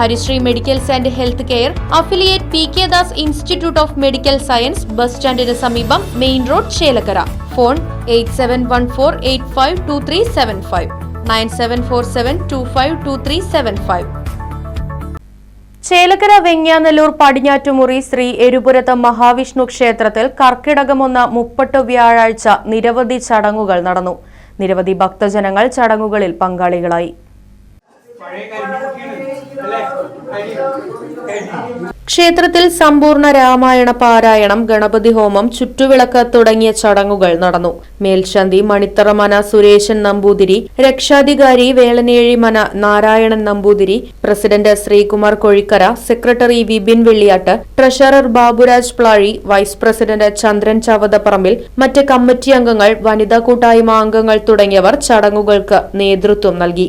Harisree medicals and health care affiliate P K Das institute of medical science bus സ്റ്റാൻഡിന് സമീപം main road Chelakkara. Phone eight seven one four eight five two three seven five. Nine seven four seven two five two three seven five. Chelakkara Vengyanallur Padinjattumuri Sree Erupurathu Mahavishnu ക്ഷേത്രത്തിൽ കർക്കിടകമൊന്ന മുപ്പട്ട് വ്യാഴാഴ്ച നിരവധി ചടങ്ങുകൾ നടന്നു. നിരവധി ഭക്തജനങ്ങൾ ചടങ്ങുകളിൽ പങ്കാളികളായി. ക്ഷേത്രത്തിൽ സമ്പൂർണ രാമായണ പാരായണം ഗണപതി ഹോമം ചുറ്റുവിളക്ക് തുടങ്ങിയ ചടങ്ങുകൾ നടന്നു. മേൽശാന്തി മണിത്തറമന സുരേശൻ നമ്പൂതിരി രക്ഷാധികാരി Velanezhi Mana Narayanan Namboothiri president Sreekumar Kozhikkara secretary Vipin Velliyattu treasurer Baburaj Plazhi vice president Chandran ചവതപ്പറമ്പിൽ മറ്റ് കമ്മിറ്റി അംഗങ്ങൾ വനിതാ കൂട്ടായ്മ അംഗങ്ങൾ തുടങ്ങിയവർ ചടങ്ങുകൾക്ക് നേതൃത്വം നൽകി.